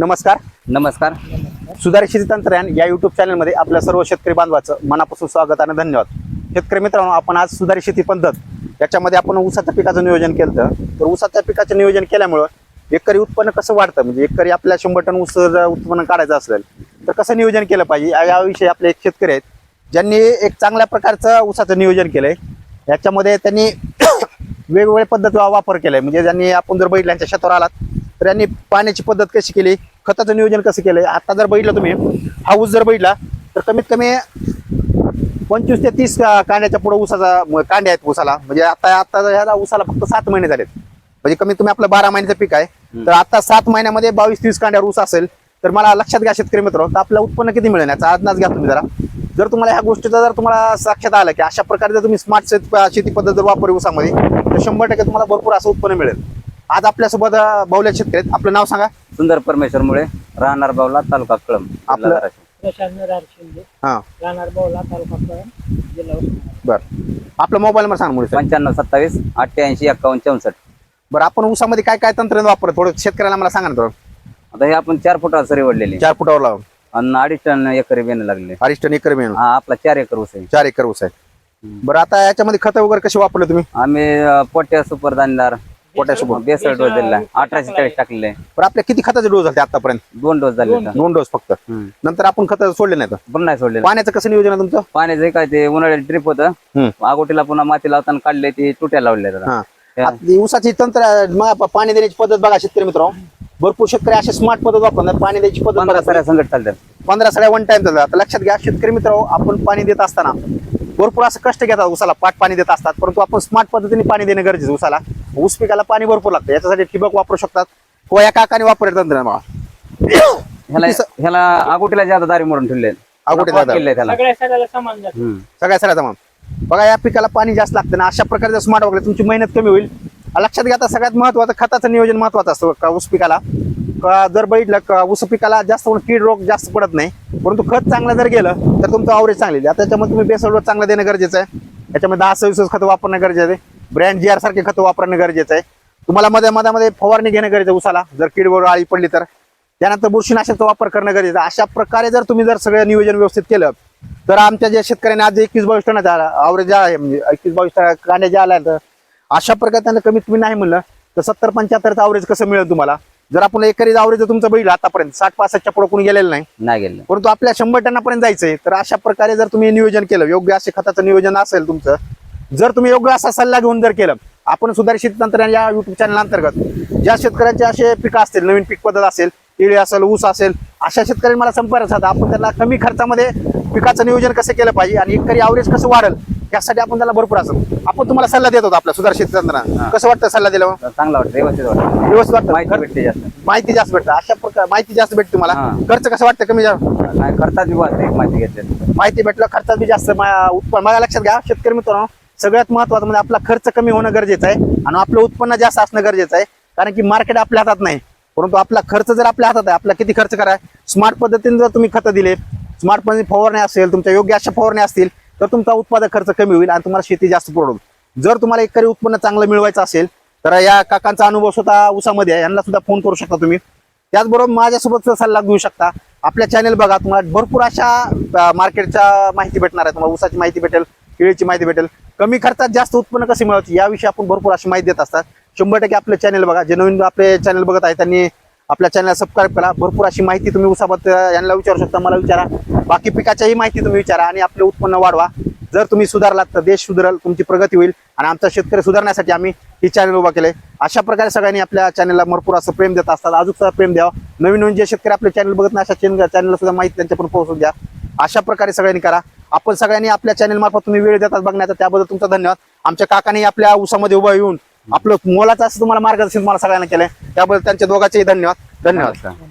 नमस्कार. नमस्कार. सुधारित शेती तंत्रज्ञान या युट्यूब चॅनलमध्ये आपल्या सर्व शेतकरी बांधवाचं मनापासून स्वागत आणि धन्यवाद. शेतकरी मित्रांनो आपण आज सुधारित शेती पद्धत याच्यामध्ये आपण ऊसाच्या पिकाचं नियोजन केलं तर ऊसाच्या पिकाचं नियोजन केल्यामुळं एकरी उत्पन्न कसं वाढतं? म्हणजे एकरी आपल्या शंभर टन ऊस जर उत्पन्न काढायचं असेल तर कसं नियोजन केलं पाहिजे? या- याविषयी आपले एक शेतकरी आहेत ज्यांनी एक चांगल्या प्रकारचं ऊसाचं नियोजन केलंय. याच्यामध्ये त्यांनी वेगवेगळ्या पद्धत वापर केलाय. म्हणजे ज्यांनी आपण जर बघितलं यांच्या शेतावर आलात तर यांनी पाण्याची पद्धत कशी केली? खताचं नियोजन कसं केलंय? आता जर बघितलं तुम्ही हा ऊस जर बघितला तर कमीत कमी पंचवीस ते तीस कांड्याच्या पुढे ऊसाचा कांड्या आहेत ऊसाला. म्हणजे आता आता ह्याला ऊसाला फक्त सात महिने झालेत. म्हणजे कमीत कमी आपलं बारा महिन्याचं पीक आहे. तर आता सात महिन्यामध्ये बावीस तीस कांड्यावर ऊस असेल तर मला लक्षात घ्या शेतकरी मित्र तर आपलं उत्पन्न किती मिळेल याचा अंदाज घ्या तुम्ही जरा. जर तुम्हाला ह्या गोष्टीचा जर तुम्हाला साक्षात आलं की अशा प्रकारे जर तुम्ही स्मार्ट शेत शेती पद्धत जर वापरली ऊसामध्ये तर शंभर टक्के तुम्हाला भरपूर असं उत्पन्न मिळेल. आज आपल्यासोबत बाहुल्या शेतकरी आहेत. आपलं नाव सांगा. सुंदर परमेश्वरमुळे राहणार बावला तालुका कळम जिल्हा आपलं- धाराशिव. प्रशांत नरहर शिंदे. हां. राहणार बावला तालुका कळम जिल्हा उस्मानाबाद. बरं. आपला मोबाईल नंबर सांगा मुळे पंच्याण्णव सत्तावीस अठ्ठ्याऐंशी एक्कावन्न चौसष्ट. बरं आपण ऊसामध्ये काय काय तंत्रज्ञान वापरतो? थोडं शेतकऱ्याला मला सांगा ना थोडं. आता हे आपण चार फुटावर सरी वडलेली चार फुटावर लावून. आणि अडीच टन एकरी बेन लागले. अडीच टन एकर मिळून हा आपला चार एकर ऊस आहे. चार एकर ऊस आहे. बरं आता याच्यामध्ये खत वगैरे कसे वापरले तुम्ही? आम्ही अं, पोट्या सुपर दाणेदार बेसळ डोस दिला अठराशे चाळीस टाकलेले बरं आपल्या किती खताचे डोस झाले आतापर्यंत? दोन डोस झाले. दोन डोस फक्त. नंतर आपण खत सोडले नाही तर पण नाही सोडलेलं. पाण्याचं कसं नियोजन आहे तुमचं? पाण्याचं हे काय ते उन्हाळ्यात ट्रिप होतं. आगोटीला पुन्हा माती लावताना काढले ते तुट्या लावल्या हा. आता ती ऊसाची तंत्र पाणी देण्याची पद्धत बघा शेतकरी मित्र भरपूर शेतकरी असे स्मार्ट पद्धत वापरतात पाणी द्यायची पद्धत पंधरा बघा. साऱ्या संकट चालतात. पंधरा साड्या वन टाइम आता लक्षात घ्या शेतकरी मित्र आपण पाणी देत असताना भरपूर असं कष्ट घेतात ऊसाला पाट पाणी देत असतात परंतु आपण स्मार्ट पद्धतीने पाणी देणं गरजेचं ऊसाला. ऊस पिकाला पाणी भरपूर लागतं याच्यासाठी ठिबक वापरू शकतात किंवा या काकाने वापरेल तंत्र ह्याला ह्याला आगोटीला जादा दारी मोडून ठेवले त्याला. सगळ्या. सगळ्या मग बघा या पिकाला पाणी जास्त लागतं ना अशा प्रकारे स्मार्ट वगैरे तुमची मेहनत कमी होईल. लक्षात घ्या आता सगळ्यात महत्वाचं खताचं नियोजन महत्वाचं असतं का ऊस पिकाला. जर बघितलं का ऊस पिकाला जास्त करून कीड रोग जास्त पडत नाही परंतु खत चांगलं जर गेलं तर तुमचं आवरेज चांगली आता त्याच्यामध्ये तुम्ही बेसल चांगलं देणं गरजेचं आहे. त्याच्यामध्ये दहा सव्वीस खतं वापरणं गरजेचं आहे. ब्रँड जी आर सारखे खतं वापरणं गरजेचं आहे. तुम्हाला मध्ये मध्यामध्ये फवारणी घेणं गरजेचं आहे जर कीडवर आळी पडली तर. त्यानंतर बुरशीनाशकचा वापर करणं गरजेचं आहे. अशा प्रकारे जर तुम्ही जर सगळं नियोजन व्यवस्थित केलं तर आमच्या ज्या शेतकऱ्यांनी आज एकवीस बावीस झाला आवरेज आहे म्हणजे एकवीस बावीस टन कांद्या ज्या आल्या तर अशा प्रकारे त्यांना कमीत कमी नाही म्हणलं तर सत्तर पंच्याहत्तरचं आवरेज कसं मिळेल तुम्हाला? जर आपण एकरी आवरेज तुमचं बघितलं आतापर्यंत साठ पासष्टच्या पुढे कोणी गेलेलं नाही नाही गेलं परंतु आपल्या शंभर टनापर्यंत जायचंय तर अशा प्रकारे जर तुम्ही नियोजन केलं योग्य असे खताचं नियोजन असेल तुमचं जर तुम्ही योग्य असा सल्ला घेऊन जर केलं आपण सुधारित तंत्रज्ञान या युट्यूब चॅनल अंतर्गत ज्या शेतकऱ्यांचे असे पिकं असतील नवीन पीक पद्धत असेल केळी असेल ऊस असेल अशा शेतकऱ्यांनी मला संपर्क साधा. आपण त्यांना कमी खर्चामध्ये पिकाचं नियोजन कसं केलं पाहिजे आणि एकरी आवरेज कसं वाढेल यासाठी आपण त्याला भरपूर असं आपण तुम्हाला सल्ला देत होतो आपल्या सुधारित शेती कसं वाटतं सल्ला दिल्यावर चांगला वाटतं व्यवस्थित वाटतं. व्यवस्थित वाटतं? माहिती भेटते जास्त. माहिती जास्त भेटतं. अशा प्रकार माहिती जास्त भेटते तुम्हाला? हा. खर्च कसं वाटतं? कमी जास्त नाही खर्चात बी वाचते माहिती घेतली माहिती भेटलं खर्चात बी जास्त उत्पन्न मला लक्षात घ्या शेतकरी मित्रांनो सगळ्यात महत्वाचं म्हणजे आपला खर्च कमी होणं गरजेचं आहे आणि आपलं उत्पन्न जास्त असणं गरजेचं आहे. कारण की मार्केट आपल्या हातात नाही. परंतु आपला खर्च जर आपल्या हातात आहे आपला किती खर्च करा स्मार्ट पद्धतीने जर तुम्ही खतं दिले स्मार्ट पद्धतीने फवारणी असेल तुमच्या योग्य अशा फवारणी असतील तर तुमचा उत्पादक खर्च कमी होईल आणि तुम्हाला शेती जास्त पुरवून जर तुम्हाला एकरी उत्पन्न चांगलं मिळवायचं असेल तर या काकांचा अनुभव स्वतः उसामध्ये आहे यांना सुद्धा फोन करू शकता तुम्ही. त्याचबरोबर माझ्यासोबत सल्ला घेऊ शकता. आपल्या चॅनेल बघा तुम्हाला भरपूर अशा मार्केटच्या माहिती भेटणार आहे. तुम्हाला उसाची माहिती भेटेल केळीची माहिती भेटेल. कमी खर्चात जास्त उत्पन्न कसे मिळवायचे याविषयी आपण भरपूर अशी माहिती देत असतात. शंभर टक्के आपलं चॅनेल बघा. जे नवीन आपले चॅनल बघत आहे त्यांनी आपल्या चॅनलला सबस्क्राईब करा. भरपूर अशी माहिती तुम्ही उसाबद्दल यांना विचारू शकता. मला विचारा. बाकी पिकाच्याही माहिती तुम्ही विचारा आणि आपले उत्पन्न वाढवा. जर तुम्ही सुधारलात तर देश सुधारल तुमची प्रगती होईल आणि आमचा शेतकरी सुधारण्यासाठी आम्ही ही चॅनल उभा केले अशा प्रकारे सगळ्यांनी आपल्या चॅनलला भरपूर असं प्रेम देत असतात. अजून सुद्धा प्रेम द्यावं. नवीन नवीन जे शेतकरी आपले चॅनल बघत नाही अशा चॅनलला सुद्धा माहिती त्यांच्यापर्यंत पोहोचून द्या. अशा प्रकारे सगळ्यांनी करा. आपण सगळ्यांनी आपल्या चॅनल मार्फत तुम्ही वेळ देतात बघण्याचा त्याबद्दल तुमचा धन्यवाद. आमच्या काकाने आपल्या उसामध्ये उभा येऊन आपलं मोलाचं असं तुम्हाला मार्गदर्शन तुम्हाला सगळ्यांना केलंय. त्याबद्दल त्यांच्या दोघांचेही धन्यवाद. धन्यवाद.